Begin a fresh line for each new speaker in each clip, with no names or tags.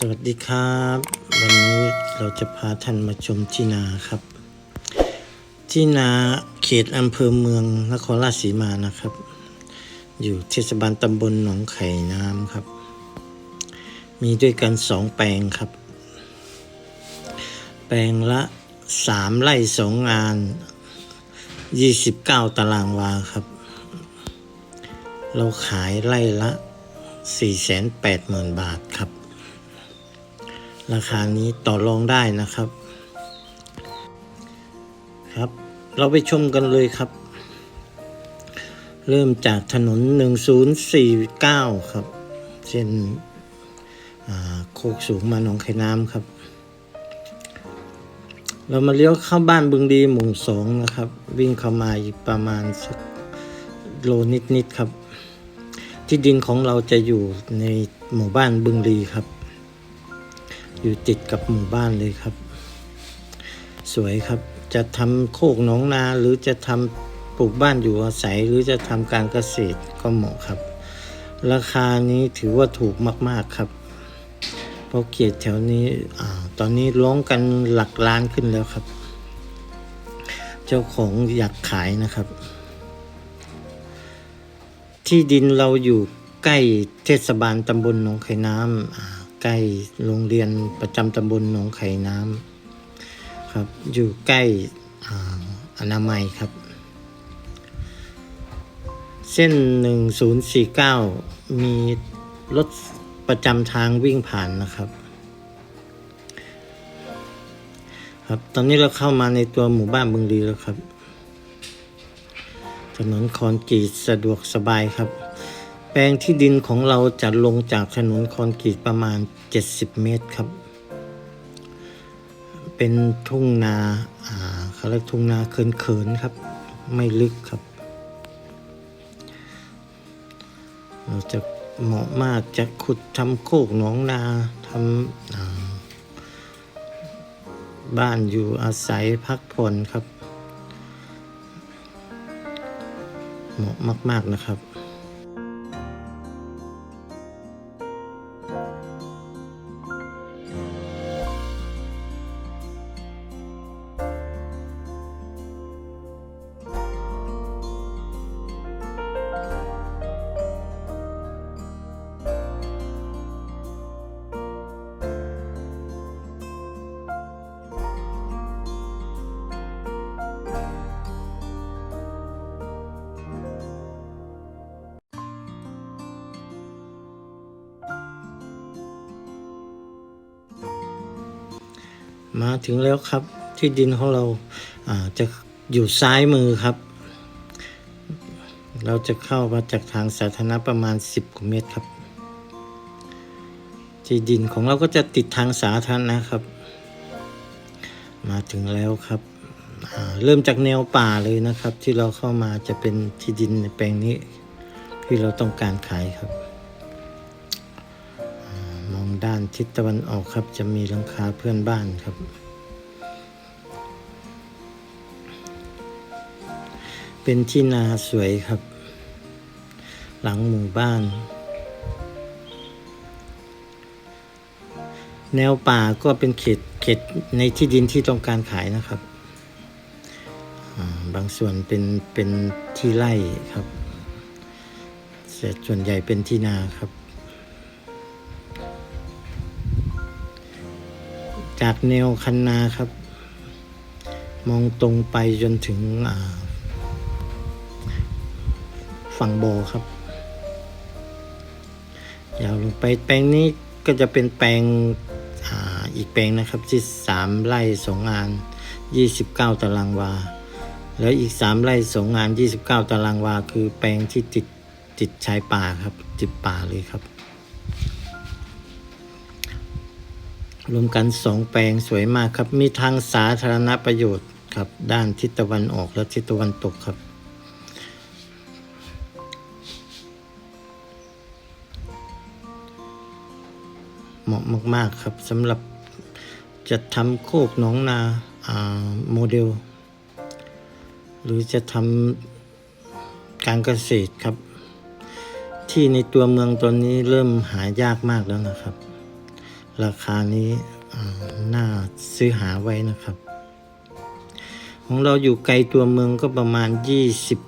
สวัสดีครับ วันนี้เราจะพาท่านมาชมที่นาครับ ที่นาเขตอำเภอเมืองนครราชสีมานะครับ อยู่เทศบาลตำบลหนองไข่น้ำครับ มีด้วยกันสองแปลงครับ แปลงละสามไร่สองงานยี่สิบเก้าตารางวาครับ เราขายไร่ละสี่แสนแปดหมื่นบาทครับ ราคานี้ต่อรองได้นะครับ ครับ เราไปชมกันเลยครับ เริ่มจากถนน 1049 ครับ เส้นโคกสูงมาหนองไข่น้ำครับ เรามาเลี้ยวเข้าบ้านบึงดีหมู่สองนะครับ วิ่งเข้ามาอีกประมาณสักโลนิดๆครับ ที่ดินของเราจะอยู่ในหมู่บ้านบึงดีครับ อยู่ติดกับหมู่บ้านเลยครับ สวยครับจะทำโคกหนองนาหรือจะทำปลูกบ้านอยู่อาศัย หรือจะทำการเกษตรก็เหมาะครับ ราคานี้ถือว่าถูกมาก ๆครับ เพราะเกียรติแถวนี้อตอนนี้ร้องกันหลักล้านขึ้นแล้วครับ เจ้าของอยากขายนะครับ ที่ดินเราอยู่ใกล้เทศบาลตำบลหนองไข่น้ำอ่า ใกล้โรงเรียนประจำตำบลหนองไข่น้ำครับ อยู่ใกล้อ่าอนามัยครับ เส้น 1049 มีรถประจำทางวิ่งผ่านนะครับ ครับ ตอนนี้เราเข้ามาในตัวหมู่บ้านบึงดีแล้วครับ ถนนคอนกรีตสะดวกสบายครับ ปลงที่ดินของเราจะลงจากถนนคอนกรีตประมาณ 70 เมตรครับ เป็นทุ่งนาอ่าเขาเรียกทุ่งนาเขินๆครับ ไม่ลึกครับ เราจะเหมาะมากจะขุดทำโคกหนองนาทำาบ้านอยู่อาศัยพักผ่อนครับ เหมาะมาก ๆนะครับ มาถึงแล้วครับที่ดินของเราอาจะอยู่ซ้ายมือครับ เราจะเข้ามาจากทางสาธารณะประมาณ 10กว่าเมตรครับ ที่ดินของเราก็จะติดทางสาธารณะครับ มาถึงแล้วครับ เริ่มจากแนวป่าเลยนะครับ ที่เราเข้ามาจะเป็นที่ดินในแปลงนี้ ที่เราต้องการขายครับ ด้านทิศตะวันออกครับ จะมีหลังคาเพื่อนบ้านครับ เป็นที่นาสวยครับ หลังหมู่บ้าน แนวป่าก็เป็นเขตเขตในที่ดินที่ต้องการขายนะครับ บางส่วนเป็นเป็นที่ไร่ครับแต่ส่วนใหญ่เป็นที่นาครับ จากแนวคันนาครับ มองตรงไปจนถึงฝั่งบ่อครับ ยาวลงไปแปลงนี้ก็จะเป็นแปลงออีกแปลงนะครับ ที่สามไร่สองงานยี่สิบเก้าตารางวา แล้วอีกสามไร่สองงานยี่สิบเก้าตารางวา คือแปลงที่ติดติดชายป่าครับติดป่าเลยครับ รวมกันสองแปลงสวยมากครับ มีทางสาธารณประโยชน์ครับ ด้านทิศตะวันออกและทิศตะวันตกครับ เหมาะมากๆครับสำหรับจะทำโคกหนองนาโมเดล หรือจะทำการเกษตรครับ ที่ในตัวเมืองตอนนี้เริ่มหายากมากแล้วนะครับ ราคานี้น่าซื้อหาไว้นะครับ ของเราอยู่ไกลตัวเมืองก็ประมาณ 20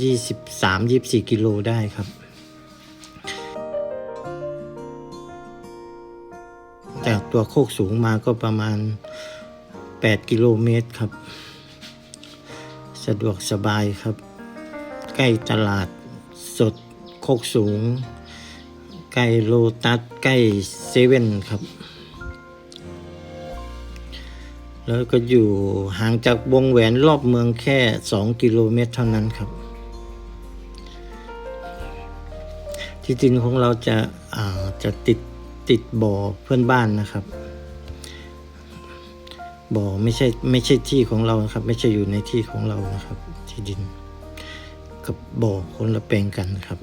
23 24 กิโลได้ครับจากตัวโคกสูงมาก็ประมาณ 8 กิโลเมตรครับ สะดวกสบายครับ ใกล้ตลาดสดโคกสูง ใกล้โลตัสใกล้เซเว่นครับ แล้วก็อยู่ห่างจากวงแหวนรอบเมืองแค่ 2 กิโลเมตรเท่านั้นครับ ที่ดินของเราจะาจะติดติดบ่อเพื่อนบ้านนะครับ บ่อไม่ใช่ไม่ใช่ที่ของเราครับ ไม่ใช่อยู่ในที่ของเรานะครับ ที่ดิน กับบ่อคนละแปลงกันครับ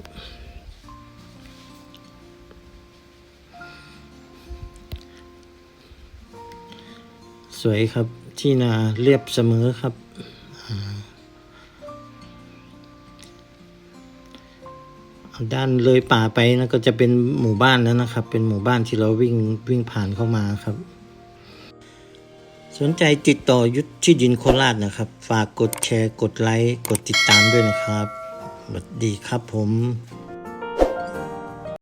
สวยครับ ที่นาเรียบเสมอครับ ด้านเลยป่าไปนะก็จะเป็นหมู่บ้านแล้วนะครับ เป็นหมู่บ้านที่เราวิ่งวิ่งผ่านเข้ามาครับ สนใจติดต่อยุทธที่ดินโคราชนะครับ ฝากกดแชร์ กดไลค์ กดติดตามด้วยนะครับสวัสดีครับผม